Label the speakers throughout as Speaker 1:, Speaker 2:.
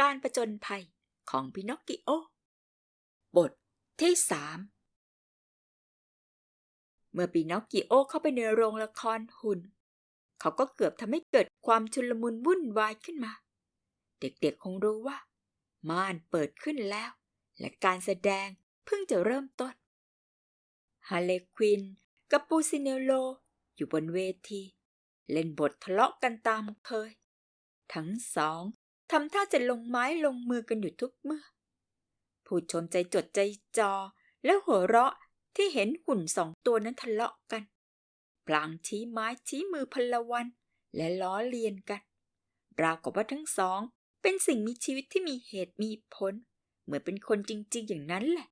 Speaker 1: การประจนภัยของพินอคกิโอ บทที่สามเมื่อปินอคกิโอเข้าไปในโรงละครหุ่น เขาก็เกือบทำให้เกิดความชุลมุนวุ่นวายขึ้นมา เด็กๆคงรู้ว่า ม่านเปิดขึ้นแล้ว และการแสดงเพิ่งจะเริ่มต้น ฮาเลควินกับปูซิเนโลอยู่บนเวที เล่นบททะเลาะกันตามเคย ทั้งสอง ทำท่าจะลงไม้ลงมือกันอยู่ทุกเมื่อ ผู้ชมใจจดใจจอ และหัวเราะที่เห็นหุ่นสองตัวนั้นทะเลาะกันพลางชี้ไม้ชี้มือพลวัน และล้อเลียนกัน ราวกับว่าทั้งสอง เป็นสิ่งมีชีวิตที่มีเหตุมีผล เหมือนเป็นคนจริง ๆ อย่างนั้นแหละ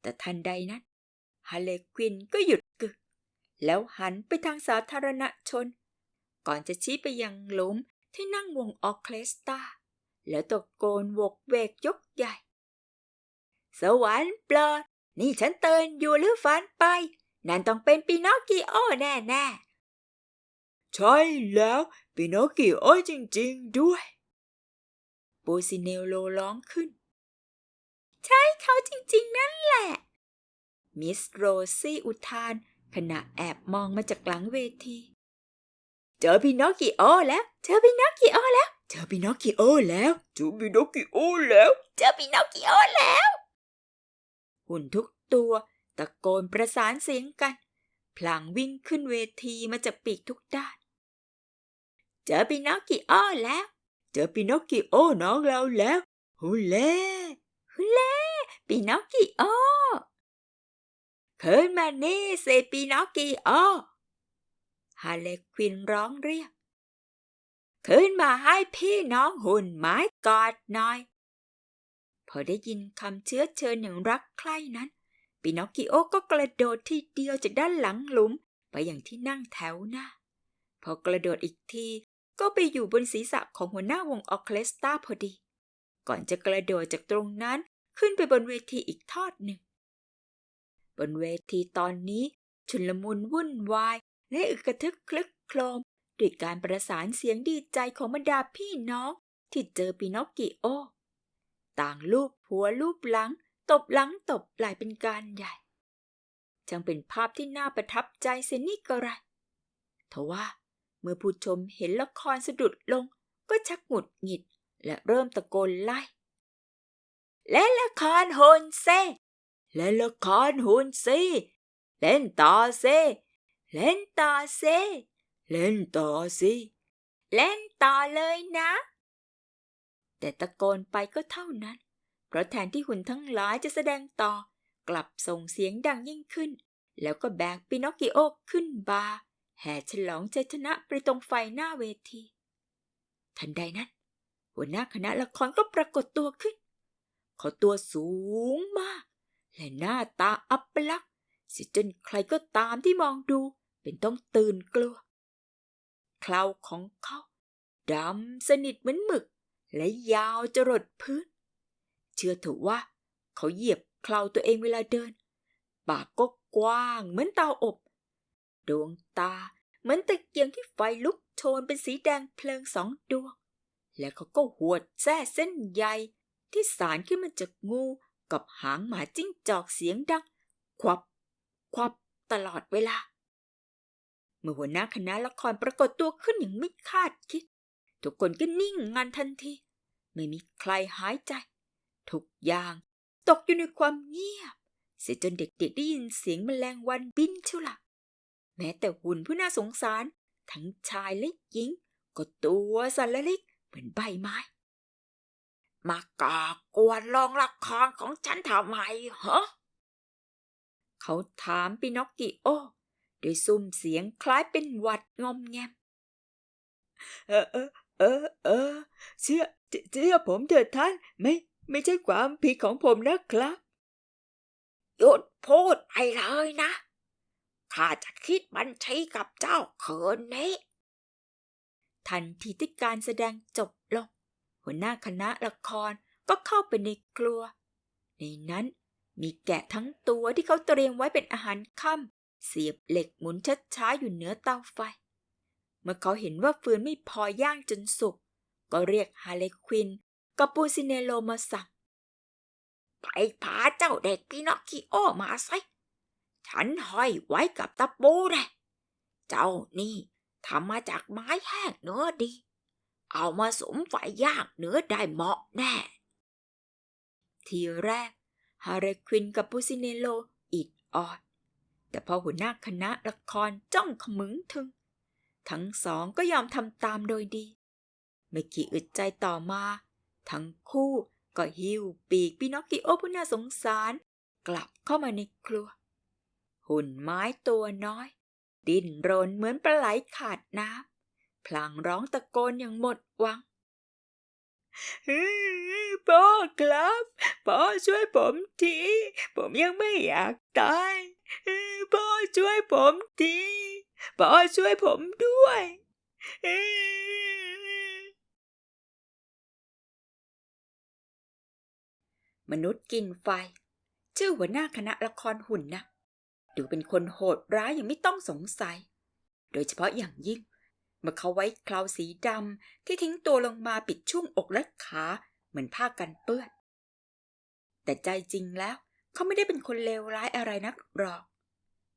Speaker 1: แต่ทันใดนั้นฮาเลควินก็หยุดกึก แล้วหันไปทางสาธารณชน ก่อนจะชี้ไปยังหลุม ที่นั่งวงออเคสตราแล้วตะโกนโวกเวกยกใหญ่ สวรรค์ปลอด นี่ฉันเตือนอยู่หรือฝันไป นั่นต้องเป็นปินอกิโอแน่ๆ
Speaker 2: ใช่แล้วปิโนกิโอจริง ๆ ด้วย
Speaker 1: ปูซิเนโลร้องขึ้น ใช่เขาจริง ๆ นั่นแหละ มิสโรซี่อุทานขณะแอบมองมาจากหลังเวที เจอปินอคกิโอแล้ว เจอปินอคกิโอแล้ว เจอปินอคกิโอแล้ว
Speaker 2: จูปิโนกิโอแล้ว
Speaker 1: เจอปินอคกิโอแล้ว หุ่นทุกตัวตะโกนประสานเสียงกัน พลางวิ่งขึ้นเวทีมาจากปีกทุกด้าน เจอปินอคกิโอแล้ว
Speaker 2: เจอปิโนกิโอน้องเราแล้วฮูเล่
Speaker 1: ฮุเล่ปินอคกิโอเคินมานี่เซปินอคกิโอ ฮาเลควินร้องเรียกขึ้นมาให้พี่น้องหุ่นไม้กอดหน่อย พอได้ยินคำเชื้อเชิญอย่างรักใคร่นั้นปินอคกิโอก็กระโดดทีเดียวจากด้านหลังหลุมไปอย่างที่นั่งแถวหน้า พอกระโดดอีกทีก็ไปอยู่บนศีรษะของหัวหน้าวงออเคสตราพอดี ก่อนจะกระโดดจากตรงนั้นขึ้นไปบนเวทีอีกทอดหนึ่ง บนเวทีตอนนี้ชุลมุนวุ่นวาย และอึกกระทึกคลึกโครม ด้วยการประสานเสียงดีใจของบรรดาพี่น้อง ที่เจอปินอคกิโอ ต่างลูบหัวลูบหลัง ตบหลังตบไหล่เป็นการใหญ่จังเป็นภาพที่น่าประทับใจเสนี่กระไรทว่าเมื่อผู้ชมเห็นละครสะดุดลงก็ชักหงุดหงิดและเริ่มตะโกนไล่ และละครโฮนเซ
Speaker 2: และละครหุ่นสิเล่นต่อสิ
Speaker 1: เล่นต่อเซ
Speaker 2: เล่นต่อสิ
Speaker 1: เล่นต่อเลยนะ แต่ตะโกนไปก็เท่านั้น เพราะแทนที่หุ่นทั้งหลายจะแสดงต่อ กลับส่งเสียงดังยิ่งขึ้น แล้วก็แบกปินอคกิโอขึ้นบาร์แห่ฉลองชัยชนะไปตรงไฟหน้าเวที ทันใดนั้น หัวหน้าคณะละครก็ปรากฏตัวขึ้น เขาตัวสูงมาก และหน้าตาอัปลักษณ์เสิจนใครก็ตามที่มองดู เป็นต้องตื่นกลัวเคราของเขาดำสนิทเหมือนหมึก และยาวจรดพื้น เชื่อเถอะว่า เขาเหยียบเคราตัวเองเวลาเดิน ปากก็กว้างเหมือนเตาอบ ดวงตาเหมือนตะเกียงที่ไฟลุกโชนเป็นสีแดงเพลิงสองดวง และเขาก็หวดแส้เส้นใยที่สารขึ้นมาจากงูกับหางหมาจิ้งจอกเสียงดัง ควับ ควับตลอดเวลา เมื่อหัวหน้าคณะละครปรากฏตัวขึ้นอย่างไม่คาดคิด ทุกคนก็นิ่งงันทันที ไม่มีใครหายใจ ทุกอย่างตกอยู่ในความเงียบ เสียจนเด็กๆได้ยินเสียงแมลงวันบินเชียวละ่ะ แม้แต่หุ่นผู้น่าสงสาร ทั้งชายและหญิง ก็ตัวสั่นละลิกเหมือนใบไม้
Speaker 2: มากอกวนลองละครของฉันทำไมเหรอ
Speaker 1: เขาถามปินอคกิโอ ด้วยซุ้มเสียงคล้ายเป็นหวัดงอมแงม
Speaker 2: เออเออเออเออเชื่อเชื่อผมเถิดท่านไม่ไม่ใช่ความผิดของผมนะครับ
Speaker 3: หยุดพูดไปเลยนะ ข้าจะคิดบัญชีกับเจ้าคืนนี้
Speaker 1: ทันทีที่การแสดงจบลง หัวหน้าคณะละครก็เข้าไปในครัว ในนั้นมีแกะทั้งตัวที่เขาเตรียมไว้เป็นอาหารค่ำ เสียบเหล็กหมุนช้าๆอยู่เหนือเตาไฟ เมื่อเขาเห็นว่าฟืนไม่พอย่างจนสุก ก็เรียกฮาเลควินกับปูซิเนโลมาสั่ง
Speaker 3: ไปพาเจ้าเด็กพินอคคิโอมาสิฉันห้อยไว้กับตะปูนะเจ้านี่ทำมาจากไม้แห้งเนื้อดี เอามาสมไฟย่างเนื้อได้เหมาะแน่
Speaker 1: ทีแรกฮาเรควินกับปูซิเนโลอิดออด แต่พอหัวหน้าคณะละครจ้องขมึงถึง ทั้งสองก็ยอมทำตามโดยดี ไม่กี่อึดใจต่อมา ทั้งคู่ก็หิ้วปีกปินอคกิโอผู้น่าสงสาร กลับเข้ามาในครัว หุ่นไม้ตัวน้อย ดิ้นรนเหมือนปลาไหลขาดน้ำพลางร้องตะโกนอย่างหมดหวัง
Speaker 2: พ่อครับพ่อช่วยผมที ผมยังไม่อยากตาย พ่อช่วยผมทีพ่อช่วยผมด้วย
Speaker 1: มนุษย์กินไฟ ชื่อหัวหน้าคณะละครหุ่นนะ ดูเป็นคนโหดร้ายอย่างไม่ต้องสงสัย โดยเฉพาะอย่างยิ่ง เมื่อเขาไว้คราวสีดำที่ทิ้งตัวลงมาปิดช่วงอกและขา เหมือนผ้ากันเปื้อน แต่ใจจริงแล้ว เขาไม่ได้เป็นคนเลวร้ายอะไรนักหรอก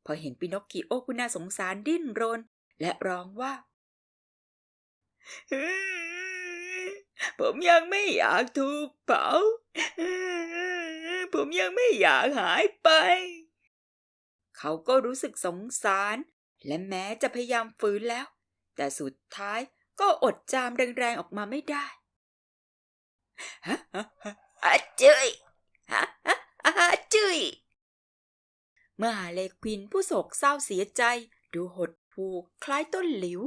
Speaker 1: พอเห็นปินอคคิโอผู้น่าสงสารดิ้นรน และร้องว่า
Speaker 2: ผมยังไม่อยากถูกเผา ผมยังไม่อยากหายไป
Speaker 1: เขาก็รู้สึกสงสาร และแม้จะพยายามฝืนแล้ว แต่สุดท้ายก็อดจามแรงๆออกมาไม่ได้
Speaker 3: อะจุยอะอะ อะจุย
Speaker 1: เมื่อฮาเลควินผู้โศกเศร้าเสียใจ ดูหดหูคล้ายต้นหลิว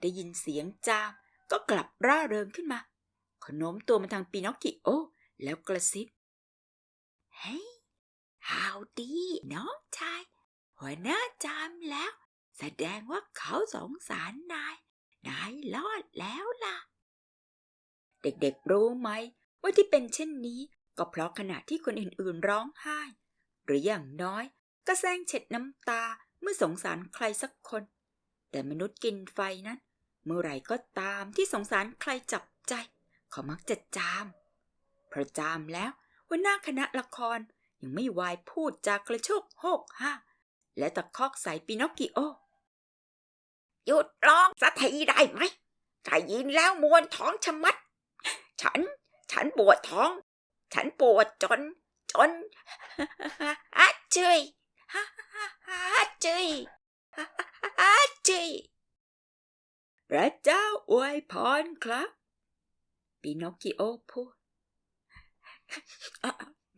Speaker 1: ได้ยินเสียงจาม ก็กลับร่าเริงขึ้นมาขโน้มตัวมาทางปีนอคกิโอ แล้วกระซิบ
Speaker 3: เฮ้ยฮาวดีน้องชาย หัวหน้าจามแล้ว แสดงว่าเขาสงสารนาย นายรอดแล้วล่ะ
Speaker 1: เด็กๆรู้ไหมว่าที่เป็นเช่นนี้ ก็เพราะขณะที่คนอื่นๆร้องไห้ หรืออย่างน้อย ก็แซงเช็ดน้ำตาเมื่อสงสารใครสักคน แต่มนุษย์กินไฟนั้น เมื่อไหร่ก็ตามที่สงสารใครจับใจ เขามักจะจามเพราะจามแล้วหัวหน้าคณะละครยังไม่วายพูดจากกระโชกโฮกห้าและตะคอกใส่ปินอคกิโอ
Speaker 3: หยุดร้องสักทีได้ไหมได้ยินแล้วมวนท้องชะมัด ฉัน ฉันปวดท้อง ฉันปวดจน จนฮัจจุยฮัจจุยฮัจจุย
Speaker 2: พระเจ้าอวยพรครับ
Speaker 1: ปินอกิโอพูด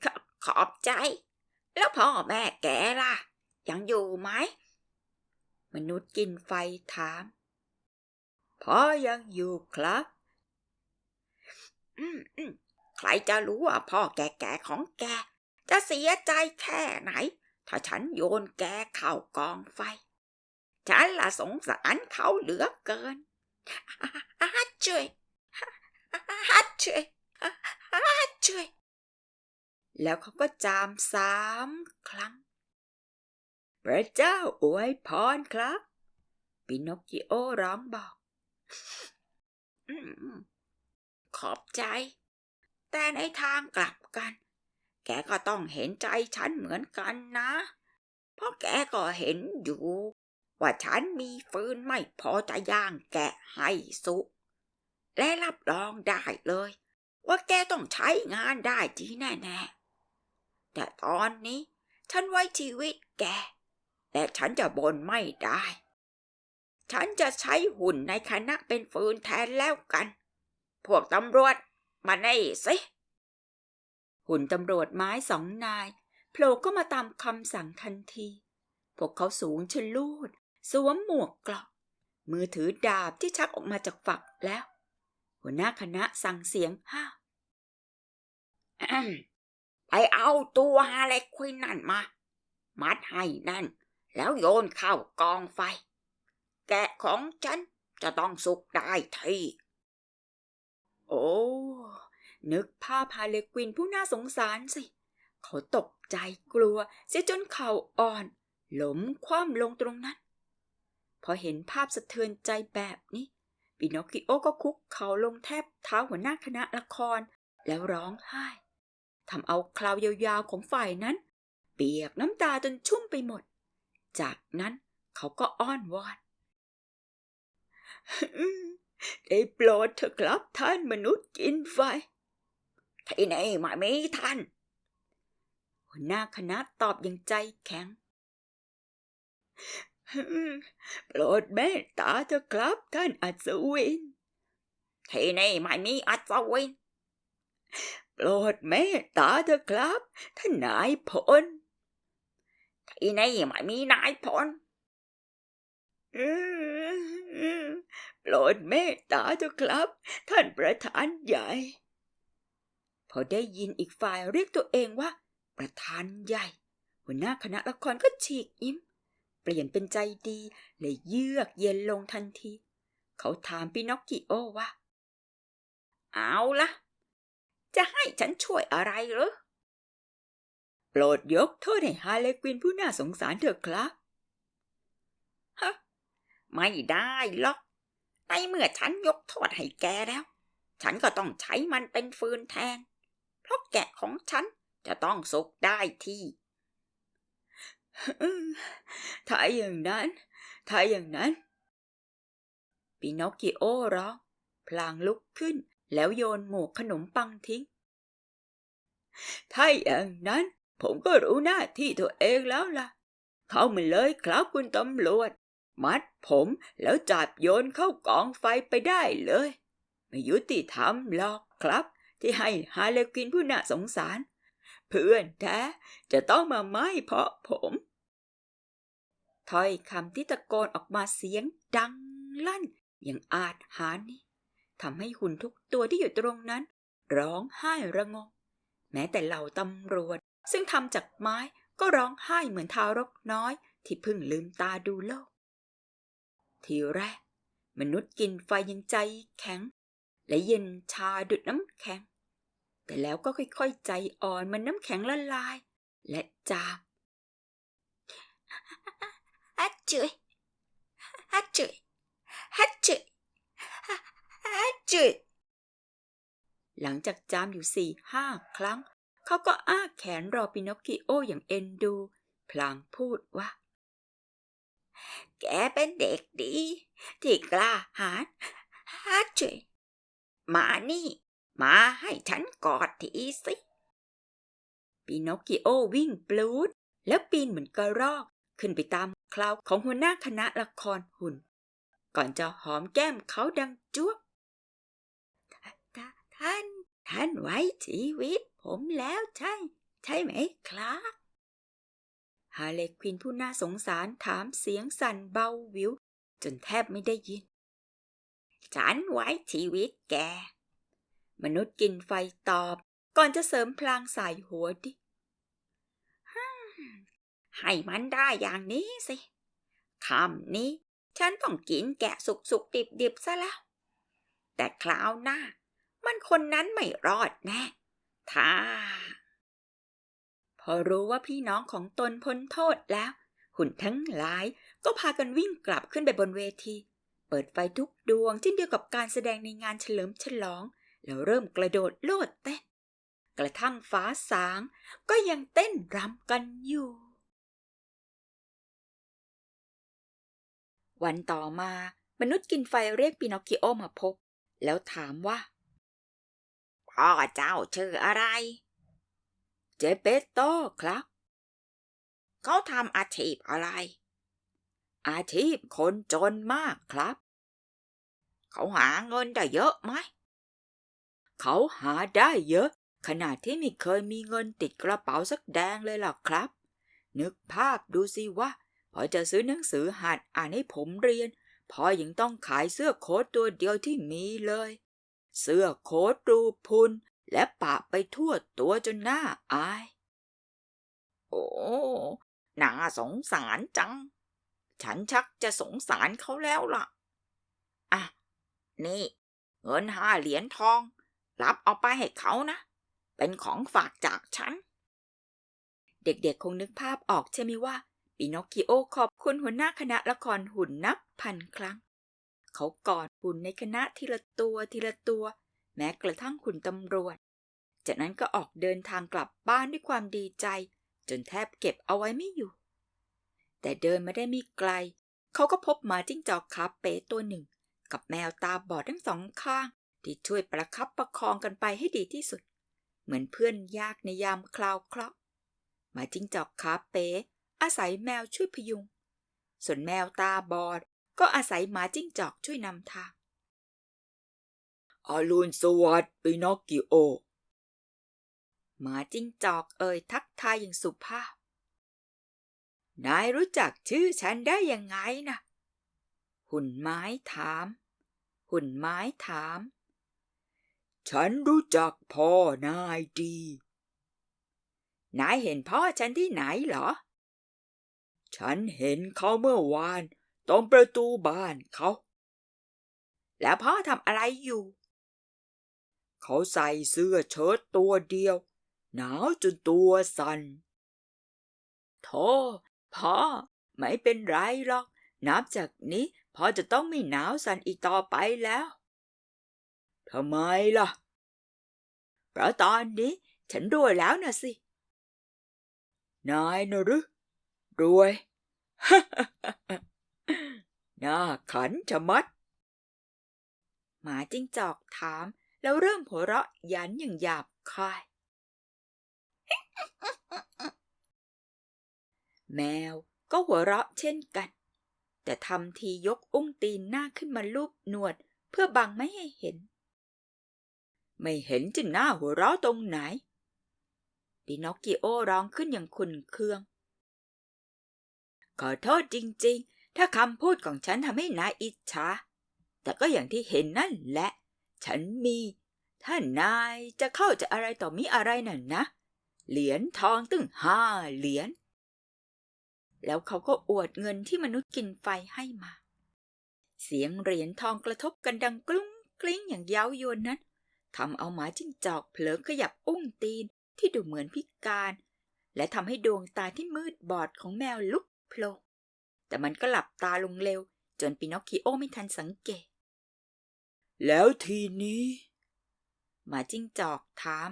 Speaker 3: ขขอบใจ แล้วพ่อแม่แกล่ะ ยังอยู่ไหม
Speaker 1: มนุษย์กินไฟถาม
Speaker 2: พ่อยังอยู่ครับ
Speaker 3: อืมอืม ใครจะรู้ว่าพ่อแก่ๆของแก จะเสียใจแค่ไหน ถ้าฉันโยนแกเข้ากองไฟ ฉันละสงสารเขาเหลือเกินฮัจช่วยฮัจช่วยฮัจช่วย
Speaker 1: แล้วเขาก็จามสามครั้ง
Speaker 2: พระเจ้าอวยพรครับ
Speaker 1: ปินอคกิโอร้องบอก
Speaker 3: ขอบใจ แต่ในทางกลับกัน แกก็ต้องเห็นใจฉันเหมือนกันนะ เพราะแกก็เห็นอยู่ ว่าฉันมีฟืนไม่พอจะย่างแกะให้สุกและรับรองได้เลย ว่าแกต้องใช้งานได้จีแน่ๆ แต่ตอนนี้ ฉันไว้ชีวิตแก และฉันจะบนไม่ได้ ฉันจะใช้หุ่นในคณะเป็นฟืนแทนแล้วกัน พวกตำรวจ มาไนี่สิ
Speaker 1: หุ่นตำรวจไม้สองนายโผล่เข้ามาตามคำสั่งทันที พวกเขาสูงชะลูด สวมหมวกเกราะ มือถือดาบที่ชักออกมาจากฝักแล้ว หัวหน้าคณะสั่งเสียงห้า
Speaker 3: ไปเอาตัวฮาเลควินนั่นมา มัดให้นั่น แล้วโยนเข้ากองไฟ แกะของฉันจะต้องสุกได้ที่
Speaker 1: โอ้ นึกภาพฮาเลควินผู้น่าสงสารสิ เขาตกใจกลัว เสียจนเข่าอ่อนหล้มคว่ำลงตรงนั้น พอเห็นภาพสะเทือนใจแบบนี้ ปินอคกิโอก็คุกเข่าลงแทบเท้าหัวหน้าคณะละคร แล้วร้องไห้ทำเอาคราวยาวๆของฝ่ายนั้น เปียกน้ำตาจนชุ่มไปหมด จากนั้นเขาก็อ้อนวอน
Speaker 2: ได้โปรดเถอะครับท่านมนุษย์กินไฟ
Speaker 3: ที่นี่ไม่มีท่าน
Speaker 1: หัวหน้าคณะตอบอย่างใจแข็ง
Speaker 2: โปรดเมตตาเถอะครับท่านอัศวิน
Speaker 3: ที่นี่ไม่มีอัศวิน
Speaker 2: โปรดเมตตาเถอะครับ ท่านนายพล
Speaker 3: ที่นี่ไม่มีนายพล
Speaker 2: โปรดเมตตาเถอะครับ ท่านประธานใหญ่
Speaker 1: พอได้ยินอีกฝ่ายเรียกตัวเองว่า ประธานใหญ่ หัวหน้าคณะละครก็ฉีกยิ้ม เปลี่ยนเป็นใจดีเลยเยือกเย็นลงทันที เขาถามปินอคกิโอว่า
Speaker 3: เอาละจะให้ฉันช่วยอะไรหรือ
Speaker 2: โปรดยกโทษให้ฮาเลควินผู้น่าสงสารเถอะครับ ฮะ
Speaker 3: ไม่ได้หรอก ในเมื่อฉันยกโทษให้แกแล้ว ฉันก็ต้องใช้มันเป็นฟืนแทน เพราะแกะของฉันจะต้องสุกได้ที่
Speaker 2: ถ้าอย่างนั้น ถ้าอย่างนั้น
Speaker 1: ปินอคกิโอร้องพลางลุกขึ้นแล้วโยนหมวกขนมปังทิ้ง
Speaker 2: ถ้าอย่างนั้น ผมก็รู้หน้าที่ตัวเองแล้วล่ะ เข้ามาเลยครับคุณตำรวจ มัดผมแล้วจับโยนเข้ากองไฟไปได้เลย ไม่ยุติธรรมหรอกครับ ที่ให้ฮาเลควินผู้น่าสงสาร เพื่อนแท้จะต้องมาไหม้เพราะผม
Speaker 1: ถ้อยคำที่ตะโกนออกมาเสียงดังลั่นอย่างอาจหานี้ทำให้หุ่นทุกตัวที่อยู่ตรงนั้น ร้องไห้ระงมแม้แต่เหล่าตำรวจ ซึ่งทำจากไม้ก็ร้องไห้เหมือนทารกน้อย ที่เพิ่งลืมตาดูโลก ทีแรก มนุษย์กินไฟยังใจแข็ง และเย็นชาดุดน้ำแข็ง แต่แล้วก็ค่อยๆใจอ่อนเหมันน้ำแข็งละลาย และจาง
Speaker 3: ฮัจจุยฮัจจุยฮัจจุยฮัจจุย
Speaker 1: หลังจากจามอยู่สี่ห้าครั้ง เขาก็อ้าแขนรอปินอคกิโออย่างเอ็นดู พลางพูดว่า
Speaker 3: แกเป็นเด็กดี ที่กล้าหาญฮัจจุยมานี่ มาให้ฉันกอดทีสิ
Speaker 1: ปินอคกิโอวิ่งปลูด แล้วปีนเหมือนกระรอก ขึ้นไปตามคลาวของหัวหน้าคณะละครหุ่น ก่อนจะหอมแก้มเขาดังจ้วบ
Speaker 3: ท่าน ท่านไว้ชีวิตผมแล้วใช่ ใช่ไหมครับ
Speaker 1: ฮาเลควินผู้น่าสงสารถามเสียงสั่นเบาวิว จนแทบไม่ได้ยิน
Speaker 3: ฉันไว้ชีวิตแก
Speaker 1: มนุษย์กินไฟตอบ ก่อนจะเสริมพลางใส่หัวดิ
Speaker 3: ให้มันได้อย่างนี้สิคำนี้ ฉันต้องกินแกะสุกสุกดิบดิบซะแล้ว แต่คราวหน้า มันคนนั้นไม่รอดแน่ ถ้า
Speaker 1: พอรู้ว่าพี่น้องของตนพ้นโทษแล้ว หุ่นทั้งหลายก็พากันวิ่งกลับขึ้นไปบนเวที เปิดไฟทุกดวงเช่นเดียวกับการแสดงในงานเฉลิมฉลอง แล้วเริ่มกระโดดโลดเต้น กระทั่งฟ้าสาง ก็ยังเต้นรำกันอยู่ วันต่อมามนุษย์กินไฟเรียกปินอคกิโอมาพบ แล้วถามว่า
Speaker 3: พ่อเจ้าชื่ออะไร
Speaker 1: เจเปโตครับ
Speaker 3: เขาทำอาชีพอะไร
Speaker 1: อาชีพคนจนมากครับ
Speaker 3: เขาหาเงินได้เยอะไหม
Speaker 1: เขาหาได้เยอะ ขนาดที่ไม่เคยมีเงินติดกระเป๋าสักแดงเลยล่ะครับ นึกภาพดูสิว่าพอจะซื้อหนังสือหัดอ่านให้ผมเรียนพอยังต้องขายเสื้อโค้ทตัวเดียวที่มีเลย เสื้อโค้ทรูพุน และปะไปทั่วตัวจนหน้าอาย
Speaker 3: โอ้น่าสงสารจัง ฉันชักจะสงสารเขาแล้วล่ะ อะ นี่ เงินห้าเหรียญทอง รับเอาไปให้เขานะ เป็นของฝากจากฉัน
Speaker 1: เด็กๆคงนึกภาพออกใช่ไหมว่าปินอคคิโอขอบคุณหัวหน้าคณะละครหุ่นนับพันครั้ง เขากอดหุ่นในคณะทีละตัวทีละตัว ม้กระทั่งหุ่นตำรวจ จากนั้นก็ออกเดินทางกลับบ้านด้วยความดีใจ จนแทบเก็บเอาไว้ไม่อยู่ แต่เดินมาได้ไม่ไกล เขาก็พบหมาจิ้งจอกขาเป๋ตัวหนึ่ง กับแมวตาบอดทั้งสองข้าง ที่ช่วยประคับประคองกันไปให้ดีที่สุด เหมือนเพื่อนยากในยามคราวเคราะห์หมาจิ้งจอกขาเป๋อาศัยแมวช่วยพยุง ส่วนแมวตาบอดก็อาศัยหมาจิ้งจอกช่วยนำทาง
Speaker 2: อรุณสวัสดิ์ปินอคกิโอ
Speaker 1: หมาจิ้งจอกเอ่ยทักทายอย่างสุภาพ นายรู้จักชื่อฉันได้ยังไงนะ หุ่นไม้ถาม หุ่นไม้ถาม
Speaker 2: ฉันรู้จักพ่อนายดี
Speaker 1: นายเห็นพ่อฉันที่ไหนเหรอ
Speaker 2: ฉันเห็นเขาเมื่อวานตรงประตูบ้านเขา
Speaker 1: แล้วพ่อทำอะไรอยู่
Speaker 2: เขาใส่เสื้อเชิ้ตตัวเดียว หนาวจนตัวสัน่น
Speaker 1: โธ่พ่อ ไม่เป็นไรหรอก นับจากนี้พ่อจะต้องไม่หนาวสั่นอีกต่อไปแล้ว
Speaker 2: ทำไมล่ะ
Speaker 1: เพราะตอนนี้ฉันรวยแล้วนะสิ
Speaker 2: นายนะหรือรวยน่าขันชะมัด
Speaker 1: หมาจิ้งจอกถาม แล้วเริ่มหัวเราะยันอย่างหยาบคาย แมวก็หัวเราะเช่นกัน แต่ทำทียกอุ้งตีนหน้าขึ้นมาลูบหนวดเพื่อบังไม่ให้เห็น
Speaker 2: ไม่เห็นจึงหน้าหัวเราะตรงไหน
Speaker 1: ปินอคกิโอร้องขึ้นอย่างขุนเคือง ขอโทษจริง ๆ ถ้าคำพูดของฉันทำให้นายอิจฉาแต่ก็อย่างที่เห็นนั่นแหละ ฉันมีถ้านายจะเข้าจะอะไรต่อมีอะไรน่ะนะ เหรียญทองตึงห้าเหรียญ แล้วเขาก็อวดเงินที่มนุษย์กินไฟให้มา เสียงเหรียญทองกระทบกันดังกลุ้งกลิ้งอย่างเย้ายวนนั้นทำเอาหมาจิ้งจอกเผลอขยับอุ้งตีนที่ดูเหมือนพิการ และทำให้ดวงตาที่มืดบอดของแมวลุกโผล่แต่มันก็หลับตาลงเร็ว จนปินอคคิโอไม่ทันสังเกต
Speaker 2: แล้วทีนี้
Speaker 1: หมาจิ้งจอกถาม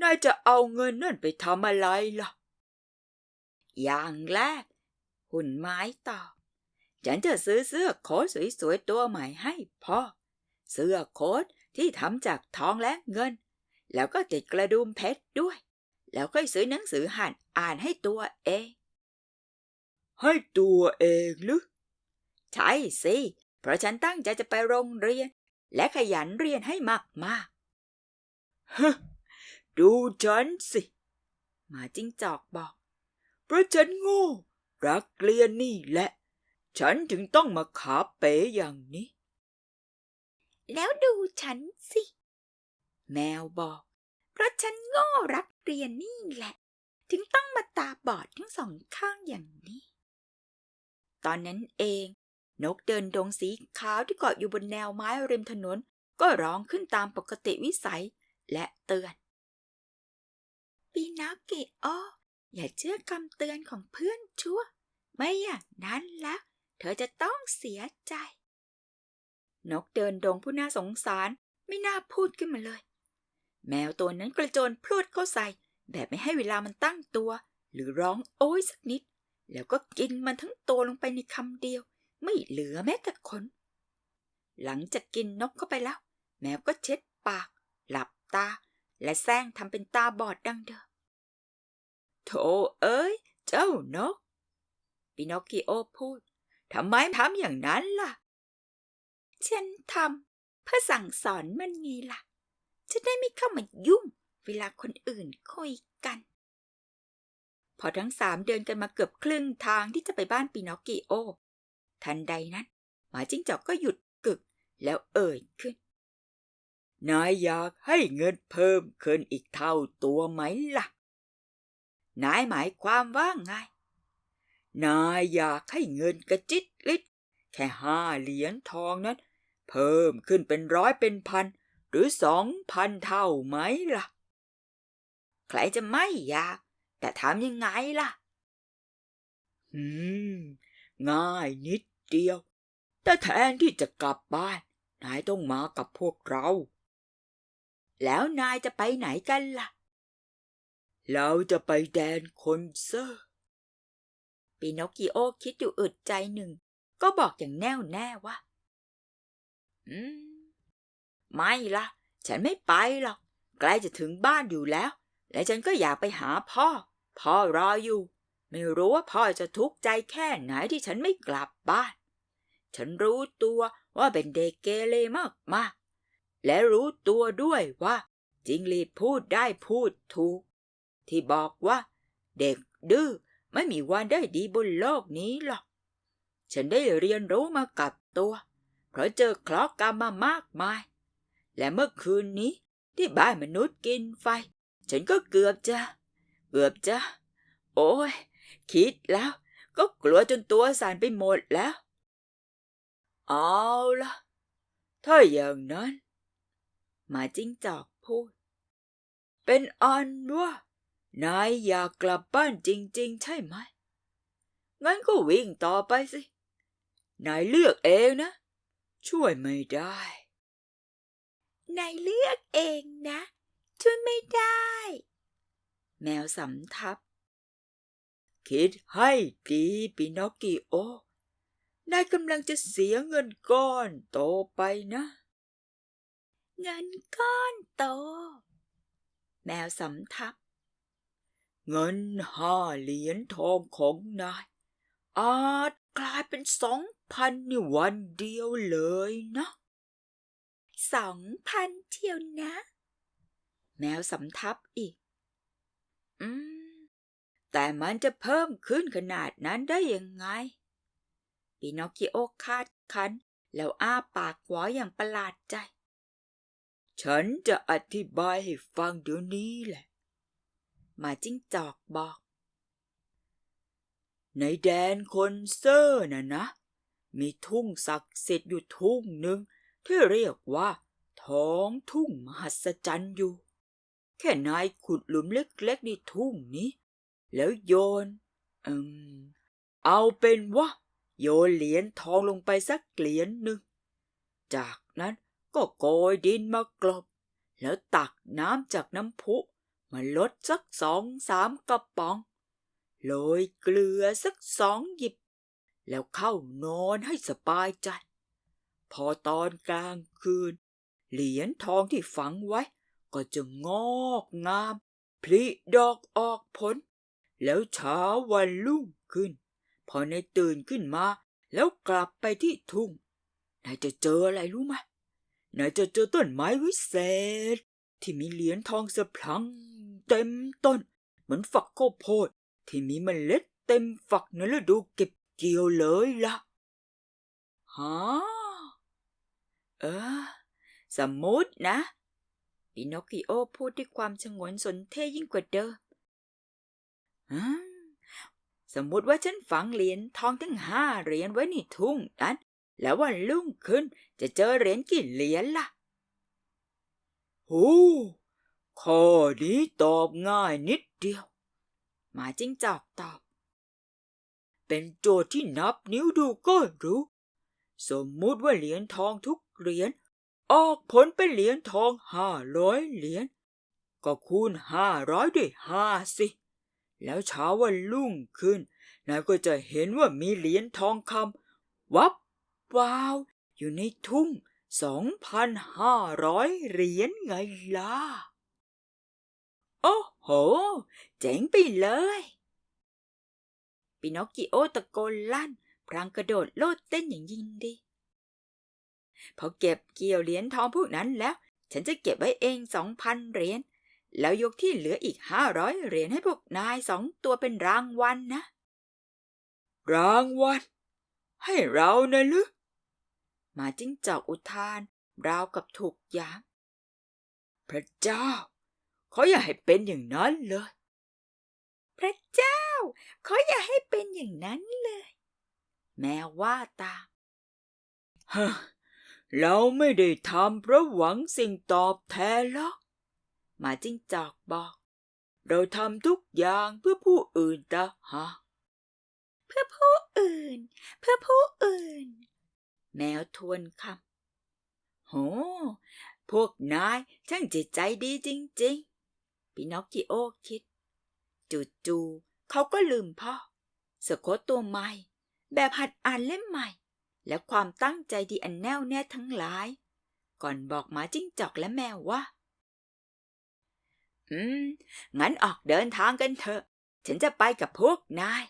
Speaker 2: นายจะเอาเงินนั่นไปทำอะไรล่ะ
Speaker 1: อย่างแรก หุ่นไม้ตอบ ฉันจะซื้อเสื้อโค้ทสวยๆตัวใหม่ให้พ่อ เสื้อโค้ทที่ทำจากทองและเงิน แล้วก็ติดกระดุมเพชรด้วย แล้วก็ซื้อหนังสือหันอ่านให้ตัวเอง
Speaker 2: ให้ตัวเองหรือ
Speaker 1: ใช่สิ เพราะฉันตั้งใจจะไปโรงเรียน และขยันเรียนให้มาก
Speaker 2: ฮะดูฉันสิ
Speaker 1: ๆหมาจิ้งจอกบอก
Speaker 2: เพราะฉันโง่ รักเรียนนี่แหละ ฉันถึงต้องมาขาเป๋อย่างนี้
Speaker 1: แล้วดูฉันสิ แมวบอก เพราะฉันโง่รักเรียนนี่แหละ ถึงต้องมาตาบอดทั้งสองข้างอย่างนี้ ตอนนั้นเอง นกเดินดงสีขาวที่เกาะอยู่บนแนวไม้ริมถนน ก็ร้องขึ้นตามปกติวิสัยและเตือน ปีนาเกโออย่าเชื่อคำเตือนของเพื่อนชั่ว ไม่อย่างนั้นแล้ว เธอจะต้องเสียใจ นกเดินดงผู้น่าสงสารไม่น่าพูดขึ้นมาเลย แมวตัวนั้นกระโจนพรวดเข้าใส่ แบบไม่ให้เวลามันตั้งตัว หรือร้องโอ้ยสักนิด แล้วก็กินมันทั้งตัวลงไปในคำเดียว ไม่เหลือแม้แต่ขน หลังจากกินนกเข้าไปแล้ว แมวก็เช็ดปาก หลับตา และแซงทำเป็นตาบอดดังเดิม
Speaker 2: โถเอ้ย เจ้านก
Speaker 1: ปินอคกิโอพูดทำไมทำอย่างนั้นล่ะ ฉันทำเพื่อสั่งสอนมันไงล่ะ จะได้ไม่เข้ามายุ่งเวลาคนอื่นคุยกัน พอทั้งสามเดินกันมาเกือบครึ่งทางที่จะไปบ้านปินอคกิโอ ทันใดนั้นหมาจิ้งจอกก็หยุดกึกแล้วเอ่ยขึ้น
Speaker 2: นายอยากให้เงินเพิ่มขึ้นอีกเท่าตัวไหมล่ะ
Speaker 1: นายหมายความว่าไง
Speaker 2: นายอยากให้เงินกระจิตลิดแค่ห้าเหรียญทองนั้น เพิ่มขึ้นเป็นร้อยเป็นพัน หรือสองพันเท่าไหมล่ะ
Speaker 1: ใครจะไม่อยาก แต่ทำยังไงล่ะ
Speaker 2: อืม ง่ายนิด เดียว แต่แทนที่จะกลับบ้าน นายต้องมากับพวกเรา
Speaker 1: แล้วนายจะไปไหนกันล่ะ
Speaker 2: เราจะไปแดนคนเซอร์
Speaker 1: ปินอกิโอคิดอยู่อึดใจหนึ่ง ก็บอกอย่างแน่วแน่ว่า อืม ไม่ละ ฉันไม่ไปหรอก ใกล้จะถึงบ้านอยู่แล้ว และฉันก็อยากไปหาพ่อ พ่อรออยู่ ไม่รู้ว่าพ่อจะทุกข์ใจแค่ไหนที่ฉันไม่กลับบ้าน ฉันรู้ตัวว่าเป็นเด็กเกเรมากๆและรู้ตัวด้วยว่าจิงหรีดพูดได้พูดถูก ที่บอกว่า เด็กดื้อไม่มีวันได้ดีบนโลกนี้หรอก ฉันได้เรียนรู้มากับตัว เพราะเจอเคราะห์กรรมมามากมาย และเมื่อคืนนี้ที่บ้านมนุษย์กินไฟ ฉันก็เกือบจะ เกือบจะ โอ้ย คิดแล้ว ก็กลัวจนตัวสั่นไปหมดแล้ว
Speaker 2: เอาละถ้าอย่างนั้น
Speaker 1: หมาจิ้งจอกพูด
Speaker 2: เป็นอันว่านายอยากกลับบ้านจริง ๆ ใช่ไหม งั้นก็วิ่งต่อไปสิ นายเลือกเองนะ ช่วยไม่ได้
Speaker 1: นายเลือกเองนะ ช่วยไม่ได้ แมวสำทับ
Speaker 2: คิดให้ดีปินอคกิโอนายกำลังจะเสียเงินก้อนโตไปนะ
Speaker 1: เงินก้อนโต แมวสำทับ
Speaker 2: เงินห้าเหรียญทองของนาย อาจกลายเป็นสองพันในวันเดียวเลยนะ
Speaker 1: สองพันเที่ยวนะ แมวสำทับอีก
Speaker 2: อืม แต่มันจะเพิ่มขึ้นขนาดนั้นได้ยังไง
Speaker 1: ปินอคคิโอคาดคันแล้วอ้าปากหวออย่างประหลาดใจ
Speaker 2: ฉันจะอธิบายให้ฟังเดี๋ยวนี้แหละ
Speaker 1: มาจิ้งจอกบอก
Speaker 2: ในแดนคนเซอร์น่ะนะ มีทุ่งศักดิ์สิทธิ์อยู่ทุ่งหนึ่งที่เรียกว่า ท้องทุ่งมหัศจรรย์อยู่ แค่นายขุดหลุมเล็กๆในทุ่งนี้ แล้วโยน อืม เอาเป็นว่าโยนเหรียญทองลงไปสักเหรียญหนึ่ง จากนั้นก็โกยดินมากลบ แล้วตักน้ำจากน้ำพุมาลดสักสองสามกระป๋อง โรยเกลือสักสองหยิบ แล้วเข้านอนให้สบายใจ พอตอนกลางคืน เหรียญทองที่ฝังไว้ ก็จะงอกงาม พลิดอกออกผล แล้วเช้าวันรุ่งขึ้น พอในตื่นขึ้นมา แล้วกลับไปที่ทุ่งนายจะเจออะไรรู้ไหมนายจะเจอต้นไม้วิเศษ ที่มีเหรียญทองสะพลัง เต็มต้น เหมือนฝักข้าวโพด ที่มีเมล็ดเต็มฝักในฤดูเก็บเกี่ยวเลยล่ะฮะเออ สมมตินะ
Speaker 1: ปินอคคิโอพูดด้วยความชงนสนเท่ยิ่งกว่าเดิ
Speaker 2: ม สมมุติว่าฉันฝังเหรียญทองทั้งห้าเหรียญไว้ในทุ่งนั้น แล้ววันรุ่งขึ้นจะเจอเหรียญกี่เหรียญล่ะโอ้ข้อนี้ตอบง่ายนิดเดียว
Speaker 1: หมาจิ้งจอกตอบ
Speaker 2: เป็นโจทย์ที่นับนิ้วดูก็รู้ สมมุติว่าเหรียญทองทุกเหรียญออกผลเป็นเหรียญทองห้าร้อยเหรียญก็คูณห้าร้อยด้วยห้าสิ แล้วเช้าวันรุ่งขึ้นนายก็จะเห็นว่ามีเหรียญทองคำวับวาว อยู่ในทุ่งสองพันห้าร้อยเหรียญไงล่ะ โอ้โห เจ๋งไปเลย
Speaker 1: ปินอคกิโอตะโกนลั่น พรางกระโดดโลดเต้นอย่างยินดี พอเก็บเกี่ยวเหรียญทองพวกนั้นแล้ว ฉันจะเก็บไว้เองสองพันเหรียญ แล้วยกที่เหลืออีกห้าร้อยเหรียญให้พวกนายสองตัวเป็นรางวัลนะ
Speaker 2: รางวัลให้เรานะลึ
Speaker 1: หมาจิ้งจอกอุทาน ราวกับถูกยาม
Speaker 2: พระเจ้าขออย่าให้เป็นอย่างนั้นเลย
Speaker 1: พระเจ้าขออย่าให้เป็นอย่างนั้นเลย แมวว่าตาม
Speaker 2: ฮะเราไม่ได้ทำเพราะหวังสิ่งตอบแทนหรอก
Speaker 1: หมาจิ้งจอกบอก
Speaker 2: เราทำทุกอย่างเพื่อผู้อื่นตาหาก
Speaker 1: เพื่อผู้อื่น เพื่อผู้อื่น แมวทวนคำโห พวกนายช่างจิตใจดีจริง ๆ ปินอคกิโอคิด จู่ๆเขาก็ลืมพ่อสะโคตตัวใหม่ แบบหัดอ่านเล่มใหม่ และความตั้งใจดีอันแน่วแน่ทั้งหลาย ก่อนบอกหมาจิ้งจอกและแมวว่า อืม งั้นออกเดินทางกันเถอะ ฉันจะไปกับพวกนาย